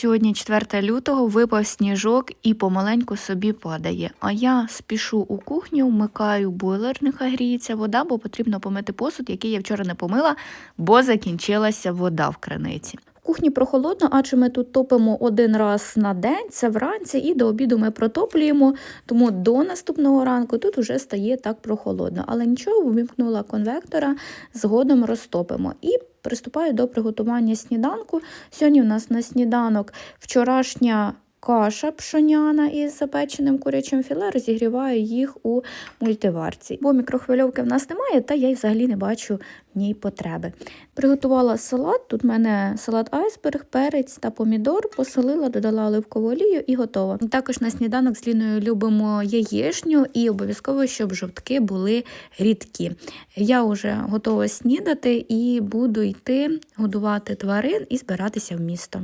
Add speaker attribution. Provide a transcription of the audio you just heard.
Speaker 1: Сьогодні 4 лютого випав сніжок і помаленьку собі падає. А я спішу у кухню, вмикаю бойлер, нехай гріється вода, бо потрібно помити посуд, який я вчора не помила, бо закінчилася вода в краниці. В кухні прохолодно, адже ми тут топимо один раз на день, це вранці, і до обіду ми протоплюємо, тому до наступного ранку тут вже стає так прохолодно. Але нічого, вимкнула конвектора, згодом розтопимо. І приступаю до приготування сніданку. Сьогодні у нас на сніданок вчорашня каша пшоняна із запеченим курячим філе, розігріваю їх у мультиварці. Бо мікрохвильовки в нас немає, та я й взагалі не бачу в ній потреби. Приготувала салат. Тут в мене салат айсберг, перець та помідор, посолила, додала оливкову олію і готово. Також на сніданок з Ліною любимо яєчню і обов'язково, щоб жовтки були рідкі. Я вже готова снідати і буду йти годувати тварин і збиратися в місто.